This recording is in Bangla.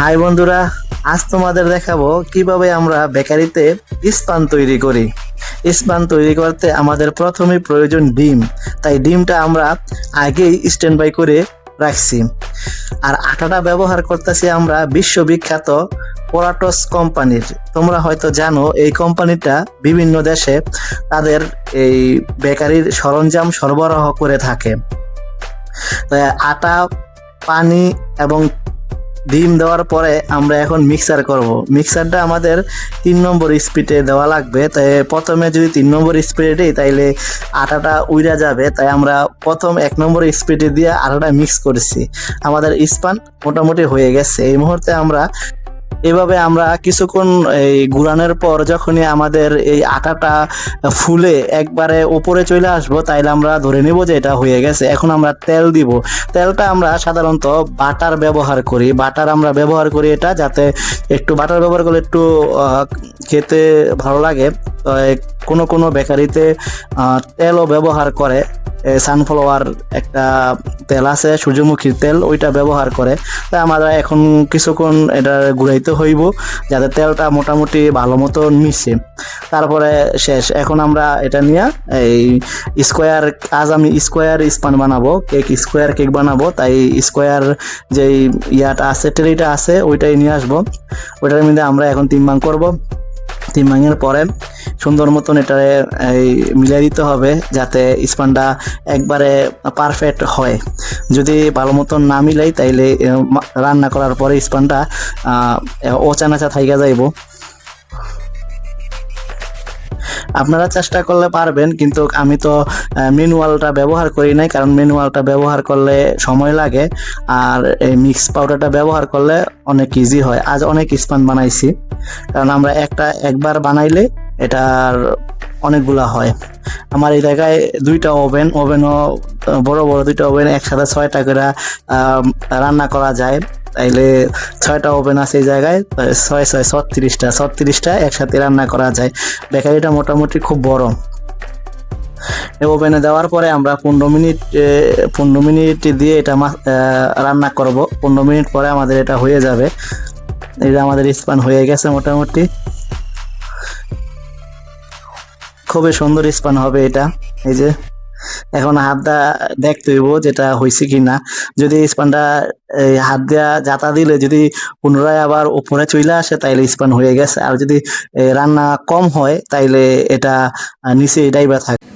হাই বন্ধুরা, আজ তোমাদের দেখাবো কীভাবে আমরা বেকারিতে ইস্পান তৈরি করি। ইস্পান তৈরি করতে আমাদের প্রথমে প্রয়োজন ডিম। তাই ডিমটা আমরা আগেই স্ট্যান্ড বাই করে রাখছি। আর আটাটা ব্যবহার করতেছি আমরা বিশ্ববিখ্যাত পোরাটস কোম্পানির। তোমরা হয়তো জানো, এই কোম্পানিটা বিভিন্ন দেশে তাদের এই বেকারির সরঞ্জাম সরবরাহ করে থাকে। আটা, পানি এবং ডিম দেওয়ার পরে আমরা এখন মিক্সার করব। মিক্সারটা আমাদের তিন নম্বর স্পিডে দেওয়া লাগবে। তাই প্রথমে যদি তিন নম্বর স্পিডে দিই, তাইলে আটাটা উইরা যাবে। তাই আমরা প্রথম এক নম্বর স্পিডে দিয়ে আটাটা মিক্স করেছি। আমাদের স্পান মোটামুটি হয়ে গেছে। এই মুহূর্তে আমরা এভাবে আমরা কিছুক্ষণ এই গুড়ানোর পর যখনই আমাদের এই আটাটা ফুলে একবারে ওপরে চলে আসব, তাইলে আমরা ধরে নিব যে এটা হয়ে গেছে। এখন আমরা তেল দিব। তেলটা আমরা সাধারণত বাটার ব্যবহার করি। বাটার আমরা ব্যবহার করি এটা যাতে একটু বাটার ব্যবহার করলে একটু খেতে ভালো লাগে। কোনো কোনো বেকারিতে তেলও ব্যবহার করে। সানফ্লাওয়ার একটা তেল আছে সূর্যমুখীর তেল, ওইটা ব্যবহার করে। তাই আমরা এখন কিছুক্ষণ এটা ঘুরাইতে হইব, যাতে তেলটা মোটামুটি ভালো মতো মিশে তারপরে শেষ। এখন আমরা এটা নিয়ে এই স্কোয়ার আজ আমি স্কোয়ার স্পান বানাবো কেক স্কোয়ার কেক বানাবো। তাই স্কোয়ার যেই ইয়াটা আছে ট্রেটা আছে, ওইটাই নিয়ে আসব। ওইটার মধ্যে আমরা এখন তিন ভাঙ করব। তিন ভাঙের পরে সুন্দর মতন এটা মিলিয়ে দিতে হবে যাতে স্পানটা একবারে পারফেক্ট হয়। যদি ভালো মতন না মিলাই তাইলে রান্না করার পরে স্পানটা ওচানাচা থাইকা যাইব। আপনারা চেষ্টা করলে পারবেন, কিন্তু আমি তো ম্যানুয়ালটা ব্যবহার করি নাই, কারণ ম্যানুয়ালটা ব্যবহার করলে সময় লাগে, আর এই মিক্স পাউডারটা ব্যবহার করলে অনেক ইজি হয়। আজ অনেক স্পান বানাইছি। কারণ আমরা একটা একবার বানাইলে এটার অনেকগুলা হয়। আমার এই জায়গায় দুইটা ওভেন, ওভেনও, বড় বড় দুইটা ওভেন একসাথে ছয়টা করে রান্না করা যায়। তাইলে ছয়টা ওভেন আছে এই জায়গায় ছয় ছয়, ছত্রিশটা ছত্রিশটা একসাথে রান্না করা যায়। বেকারিটা মোটামুটি খুব বড়। ওভেনে দেওয়ার পরে আমরা পনেরো মিনিট পনেরো মিনিট দিয়ে এটা রান্না করব। পনেরো মিনিট পরে আমাদের এটা হয়ে যাবে। এটা আমাদের স্পান হয়ে গেছে মোটামুটি। খুবই সুন্দর স্পান হবে এটা। এই যে, এখন হাত দা দেখতে হইব যেটা হয়েছে কি না যদি স্পানটা হাত দিয়া জাতা দিলে যদি পুনরায় আবার উপরে চলে আসে, তাইলে স্পান হয়ে গেছে। আর যদি রান্না কম হয়, তাইলে এটা, নিচে ডাইবা থাকে